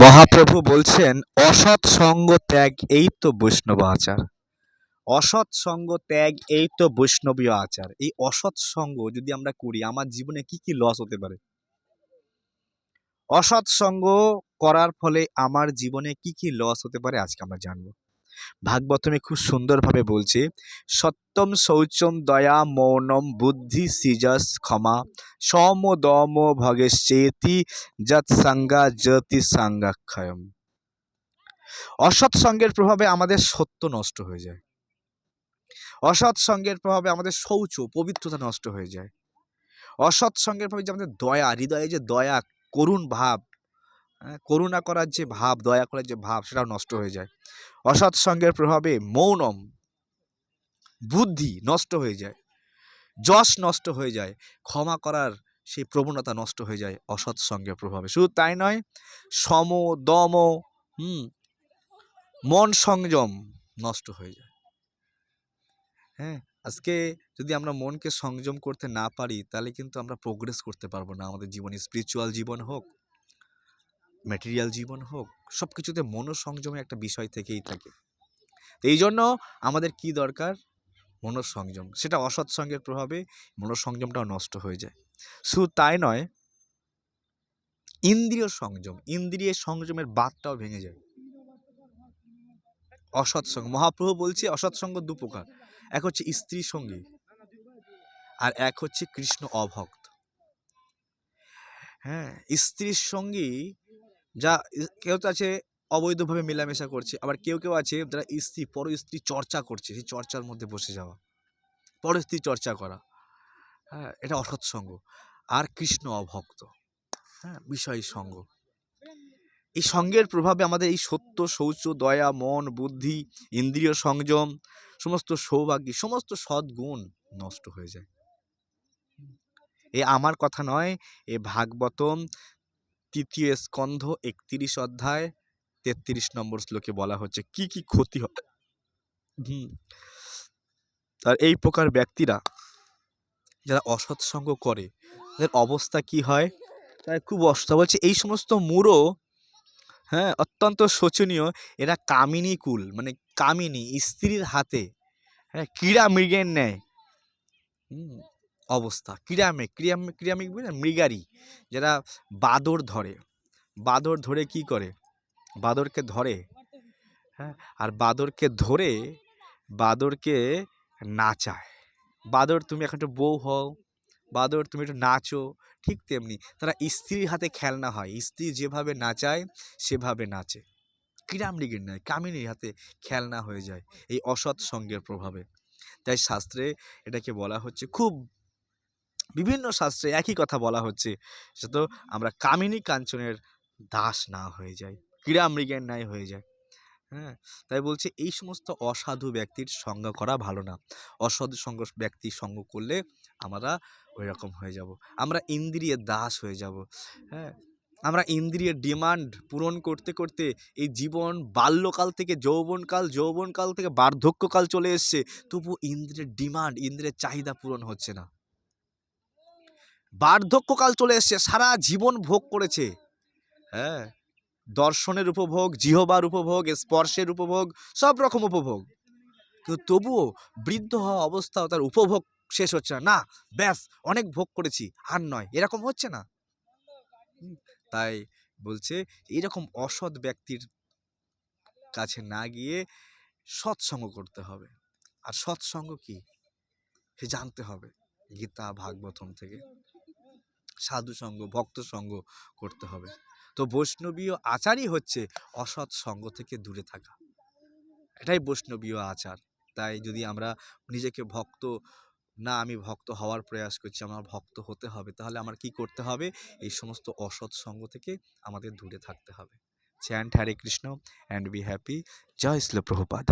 মহাপ্রভু বলছেন, অসৎ সঙ্গ ত্যাগ, এই তো বৈষ্ণব আচার। অসৎ সঙ্গ ত্যাগ, এই তো বৈষ্ণবীয় আচার। এই অসৎ সঙ্গ যদি আমরা করি, আমার জীবনে কি কি লস হতে পারে? অসৎ সঙ্গ করার ফলে আমার জীবনে কি কি লস হতে পারে, আজকে আমরা জানব। ভাগবতমে খুব সুন্দরভাবে বলছে, সত্যম শৌচম দয়া মৌনম বুদ্ধি সিজস ক্ষমা, সম দম ভগেশ্চেতি যৎ সাঙ্গা জ্যোতি সাঙ্গাক্ষয়ম। অসৎ সঙ্গের প্রভাবে আমাদের সত্য নষ্ট হয়ে যায়। অসৎ সঙ্গের প্রভাবে আমাদের শৌচ পবিত্রতা নষ্ট হয়ে যায়। অসৎ সঙ্গের প্রভাবে যে আমাদের দয়া, হৃদয়ে যে দয়া, করুণ ভাব করুণা করার যে ভাব, দয়া করার যে ভাব, সেটাও নষ্ট হয়ে যায়। অসৎ সঙ্গের প্রভাবে মৌনম, বুদ্ধি নষ্ট হয়ে যায়। যশ নষ্ট হয়ে যায়। ক্ষমা করার সেই প্রবণতা নষ্ট হয়ে যায় অসৎ সঙ্গের প্রভাবে। শুধু তাই নয়, সম, দম, হুম, মন সংযম নষ্ট হয়ে যায়। হ্যাঁ আজকে যদি আমরা মনকে সংযম করতে না পারি, তাহলে কিন্তু আমরা প্রোগ্রেস করতে পারব না। আমাদের জীবনে স্পিরিচুয়াল জীবন হোক ম্যাটেরিয়াল জীবন হোক সব কিছুতে মনোসংযমের একটা বিষয় থেকেই থাকে। তো এই জন্য আমাদের কি দরকার? মনোসংযম। সেটা অসৎ সঙ্গের প্রভাবে মনোসংযমটাও নষ্ট হয়ে যায়। শুধু তাই নয়, ইন্দ্রিয় সংযম, ইন্দ্রিয় সংযমের বাদটাও ভেঙে যায়। অসৎসঙ্গ মহাপ্রভু বলছে অসৎসঙ্গ দু প্রকার। এক হচ্ছে স্ত্রী সঙ্গী আর এক হচ্ছে কৃষ্ণ অভক্ত। হ্যাঁ স্ত্রীর সঙ্গী যা কেউ তো আছে অবৈধভাবে মেলামেশা করছে, আবার কেউ কেউ আছে যারা স্ত্রী, পর স্ত্রী চর্চা করছে, সেই চর্চার মধ্যে বসে যাওয়া, পর স্ত্রী চর্চা করা। হ্যাঁ এটা অসৎ সঙ্গ। আর কৃষ্ণ অভক্ত। হ্যাঁ বিষয় সঙ্গ। এই সঙ্গের প্রভাবে আমাদের এই সত্য, শৌচ, দয়া, মন, বুদ্ধি, ইন্দ্রিয় সংযম, সমস্ত সৌভাগ্য, সমস্ত সদ্গুণ নষ্ট হয়ে যায়। এ আমার কথা নয়, এ ভাগবতম তৃতীয় স্কন্ধ একত্রিশ অধ্যায় তেত্রিশ নম্বর শ্লোকে বলা হচ্ছে কি কি ক্ষতি হয়? হুম। আর এই প্রকার ব্যক্তিরা যারা অসৎসঙ্গ করে তাদের অবস্থা কি হয়? তাই খুব অবস্থা বলছে এই সমস্ত মূঢ় হ্যাঁ অত্যন্ত শোচনীয় এরা কামিনী কুল মানে কামিনী স্ত্রীর হাতে হ্যাঁ ক্রীড়া মৃগের ন্যায়। হুম, অবস্থা। ক্রীড়ামে ক্রিয়া ক্রিয়ামিক বুঝলেন মৃগারি। যারা বাদর ধরে বাদর ধরে কি করে? বাদরকে ধরে হ্যাঁ? আর বাদরকে ধরে, বাদরকে নাচায়। বাদর, তুমি এখন একটু বউ হও। বাদর, তুমি একটু নাচো। ঠিক তেমনি তারা স্ত্রীর হাতে খেলনা হয়। স্ত্রী যেভাবে নাচায়, সেভাবে নাচে। ক্রীড়ামৃগের নয় কামিনীর হাতে খেলনা হয়ে যায় এই অসৎ সঙ্গের প্রভাবে। তাই শাস্ত্রে এটাকে বলা হচ্ছে খুব বিভিন্ন শাস্ত্রে একই কথা বলা হচ্ছে। সে তো আমরা কামিনী কাঞ্চনের দাস না হয়ে যাই ক্রীড়ামৃগের ন্যায় হয়ে যায় হ্যাঁ তাই বলছে এই সমস্ত অসাধু ব্যক্তির সঙ্গ করা ভালো না। অসাধু সঙ্গ ব্যক্তির সঙ্গ করলে আমরা ওই রকম হয়ে যাব। আমরা ইন্দ্রিয়ের দাস হয়ে যাব। হ্যাঁ আমরা ইন্দ্রিয়ের ডিমান্ড পূরণ করতে করতে এই জীবন বাল্যকাল থেকে যৌবনকাল যৌবনকাল থেকে বার্ধক্যকাল চলে এসছে। তবু ইন্দ্রিয়ের ডিমান্ড ইন্দ্রিয়ের চাহিদা পূরণ হচ্ছে না। বার্ধক্যকাল চলে এসছে, সারা জীবন ভোগ করেছে। হ্যাঁ দর্শনের উপভোগ, জিহবার উপভোগ, স্পর্শের উপভোগ, সব রকম উপভোগ। কিন্তু তবুও বৃদ্ধ হওয়া অবস্থাও তার উপভোগ শেষ হচ্ছে না। না, ব্যাস, অনেক ভোগ করেছি, আর নয়, এরকম হচ্ছে না। তাই বলছে, এরকম অসৎ ব্যক্তির কাছে না গিয়ে সৎসঙ্গ করতে হবে। আর সৎসঙ্গ কি? সে জানতে হবে, গীতা, ভাগবতম থেকে। সাধু সঙ্গ, ভক্ত সঙ্গ করতে হবে। তো বৈষ্ণবীয় আচারই হচ্ছে অসৎ সঙ্গ থেকে দূরে থাকা। এটাই বৈষ্ণবীয় আচার। তাই যদি আমরা নিজেকে ভক্ত, না আমি ভক্ত হওয়ার প্রয়াস করছি, আমার ভক্ত হতে হবে, তাহলে আমার কি করতে হবে? এই সমস্ত অসৎ সঙ্গ থেকে আমাদের দূরে থাকতে হবে। Chant Hare Krishna and be happy Joy Shri Prabhupada.